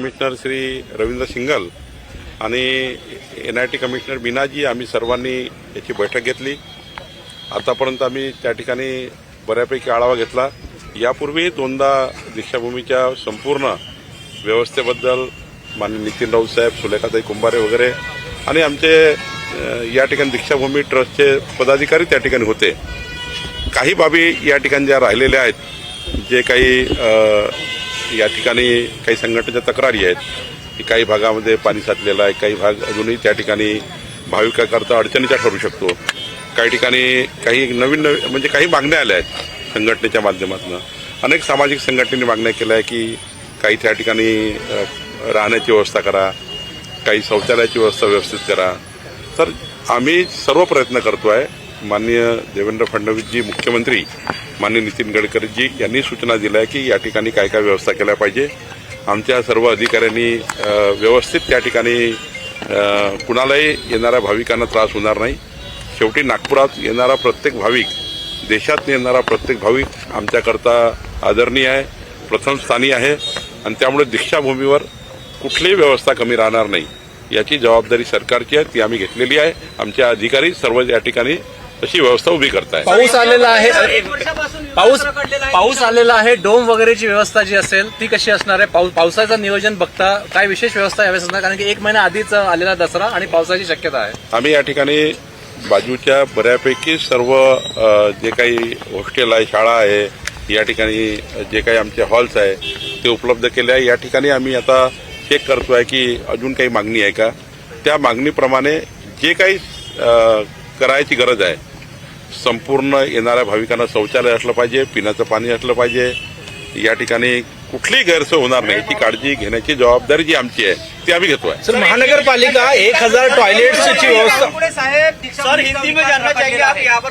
Commissioner Shri Ravindra Singal आणि N I T commissioner Meena ji आम्ही सर्वांनी याची बैठक घेतली. आतापर्यंत आम्ही त्या ठिकाणी बऱ्यापैकी आढावा घेतला. यापूर्वी दोनदा दीक्षाभूमीच्या संपूर्ण व्यवस्थेबद्दल माननीय नितीन राऊत साहेब सुलेखाताई कुंभारे वगैरे आणि आमचे या ठिकाणी दीक्षाभूमी ट्रस्टचे पदाधिकारी त्या ठिकाणी होते. काही बाबी या ठिकाणी ज्या राहिलेल्या आहेत जे काही या ठिकाणी काही संघटनेच्या तक्रारी आहेत की काही भागामध्ये पाणी साचलेलं आहे काही भाग अजूनही त्या ठिकाणी भाविकाकरता अडचणीचा ठरू शकतो. काही ठिकाणी काही नवीन नवीन म्हणजे काही मागण्या आल्या आहेत संघटनेच्या माध्यमातून. अनेक सामाजिक संघटनेने मागण्या केल्या आहे की काही त्या ठिकाणी राहण्याची व्यवस्था करा काही शौचालयाची व्यवस्था व्यवस्थित करा. तर आम्ही सर्व प्रयत्न करतो आहे माननीय देवेंद्र फडणवीसजी मुख्यमंत्री माननीय नितीन गडकरीजी यांनी सूचना दिल्या आहे की या ठिकाणी काय काय व्यवस्था केल्या पाहिजे. आमच्या सर्व अधिकाऱ्यांनी व्यवस्थित त्या ठिकाणी कुणालाही येणाऱ्या भाविकांना त्रास होणार नाही. शेवटी नागपुरात येणारा प्रत्येक भाविक देशात येणारा प्रत्येक भाविक आमच्याकरता आदरणीय आहे प्रथम स्थानी आहे आणि त्यामुळे दीक्षाभूमीवर कुठलीही व्यवस्था कमी राहणार नाही. याची जबाबदारी सरकारची आहे ती आम्ही घेतलेली आहे. आमच्या अधिकारी सर्व या ठिकाणी तशी व्यवस्था उभी करतायत पाऊस आलेला आहे. एक वर्षापासून विकास पाऊस. पाऊस आलेला आहे. डोम वगैरेची व्यवस्था जी असेल ती कशी असणार आहे? पाऊस पावसाचं नियोजन बघता काय विशेष व्यवस्था यावेळेस असणार? कारण की एक महिना आधीच आलेला दसरा आणि पावसाची शक्यता आहे. आम्ही या ठिकाणी बाजूच्या बऱ्यापैकी सर्व जे काही हॉस्टेल आहे शाळा आहे या ठिकाणी जे काही आमचे हॉल्स आहे ते उपलब्ध केले आहे. या ठिकाणी आम्ही आता चेक करतो आहे की अजून काही मागणी आहे का? त्या मागणीप्रमाणे जे काही करायची गरज आहे संपूर्ण येणाऱ्या भाविकांना शौचालय असलं पाहिजे पिण्याचं पाणी असलं पाहिजे. या ठिकाणी कुठलीही गैरसोय होणार नाही. याची काळजी घेण्याची जबाबदारी जी आमची आहे ती आम्ही घेतोय. सर महानगरपालिका एक हजार टॉयलेट्सची व्यवस्था हिंदी में जानना चाहिए आप यहाँ पर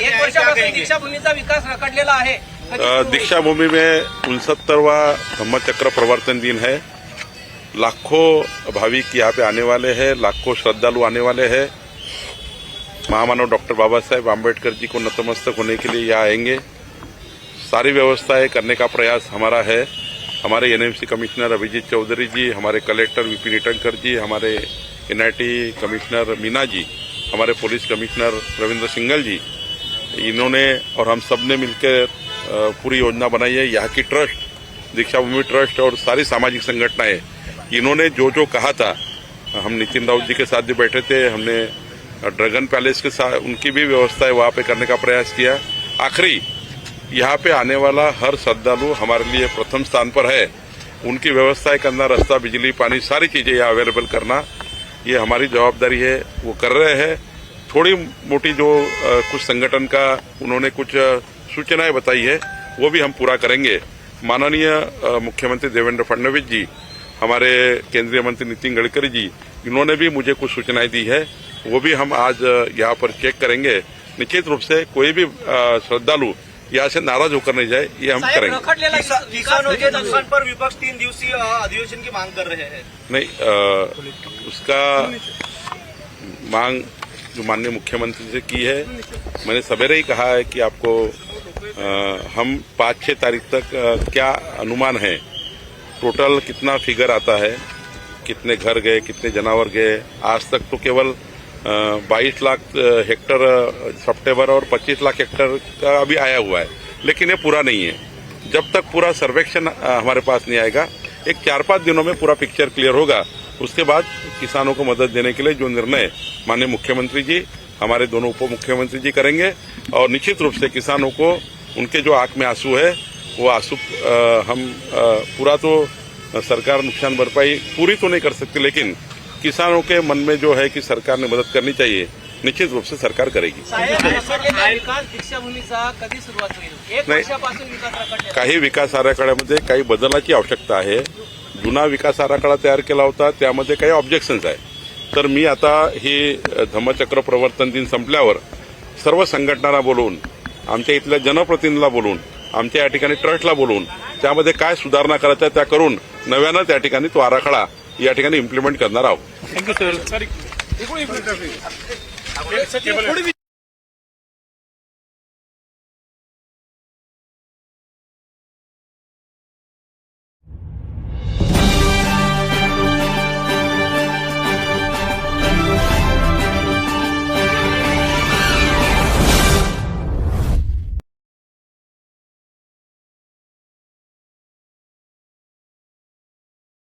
एक वर्षापासून दीक्षाभूमीचा विकास रखडलेला आहे. अ, दीक्षा भूमि में उनसत्तरवा धम्मचक्र प्रवर्तन दिन है. लाखों भाविक यहाँ पे आने वाले हैं लाखों श्रद्धालु आने वाले हैं. महामानव डॉक्टर बाबा साहेब आम्बेडकर जी को नतमस्तक होने के लिए यहाँ आएँगे। सारी व्यवस्थाएँ करने का प्रयास हमारा है। हमारे एनएमसी कमिश्नर अभिजीत चौधरी जी, हमारे कलेक्टर विपिन इटनकर जी, हमारे एनआईटी कमिश्नर मीना जी, हमारे पुलिस कमिश्नर रविंद्र सिंगल जी, इन्होंने और हम सबने मिलकर पूरी योजना बनाई है। यहाँ की ट्रस्ट, दीक्षाभूमि ट्रस्ट और सारी सामाजिक संगठनाएँ, इन्होंने जो जो कहा था, हम नितिन राउत जी के साथ भी बैठे थे, हमने ड्रैगन पैलेस के साथ उनकी भी व्यवस्था है, वहाँ पे करने का प्रयास किया। आखिरी, यहाँ पे आने वाला हर श्रद्धालु हमारे लिए प्रथम स्थान पर है। उनकी व्यवस्थाएँ करना, रास्ता, बिजली, पानी, सारी चीज़ें यहाँ अवेलेबल करना, ये हमारी जवाबदारी है। वो कर रहे हैं। थोड़ी मोटी जो कुछ संगठन का उन्होंने कुछ सूचनाएँ बताई है, वो भी हम पूरा करेंगे। माननीय मुख्यमंत्री देवेंद्र फडणवीस जी, हमारे केंद्रीय मंत्री नितिन गडकरी जी, इन्होंने भी मुझे कुछ सूचनाएँ दी है। वो भी हम आज यहाँ पर चेक करेंगे। निश्चित रूप से कोई भी श्रद्धालु यहाँ से नाराज़ होकर नहीं जाए ये हम करेंगे। किसानों के नुकसान पर विपक्ष तीन दिवसीय अधिवेशन की मांग कर रहे हैं। नहीं अ, उसका मांग जो माननीय मुख्यमंत्री से की है मैंने सवेरे ही कहा है कि आपको अ, हम पाँच छः तारीख तक अ, क्या अनुमान है? टोटल कितना फिगर आता है? कितने घर गए कितने जानवर गए? आज तक तो केवल बाईस लाख हेक्टर सितंबर और पच्चीस लाख हेक्टर का अभी आया हुआ है। लेकिन ये पूरा नहीं है। जब तक पूरा सर्वेक्षण हमारे पास नहीं आएगा एक चार पाँच दिनों में पूरा पिक्चर क्लियर होगा। उसके बाद किसानों को मदद देने के लिए जो निर्णय माननीय मुख्यमंत्री जी हमारे दोनों उप मुख्यमंत्री जी करेंगे और निश्चित रूप से किसानों को उनके जो आँख में आँसू है वो आँसू हम अ, पूरा तो सरकार नुकसान भरपाई पूरी तो नहीं कर सकती लेकिन किसानों के मन में जो है कि सरकार ने मदद करनी चाहिए निश्चित रूप से सरकार करेगी नाही. काही विकास आराखड्यामध्ये काही बदलाची आवश्यकता आहे जुना विकास आराखडा तयार केला होता त्यामध्ये काही ऑब्जेक्शन्स आहे तर मी आता ही धम्मचक्र प्रवर्तन दिन संपल्यावर सर्व संघटनांना बोलवून आमच्या इथल्या जनप्रतिनिधीला बोलवून आमच्या या ठिकाणी ट्रस्टला बोलवून त्यामध्ये काय सुधारणा करायच्या त्या करून नव्यानं त्या ठिकाणी तो आराखडा या ठिकाणी इम्प्लिमेंट करणार आहोत. Thank you sir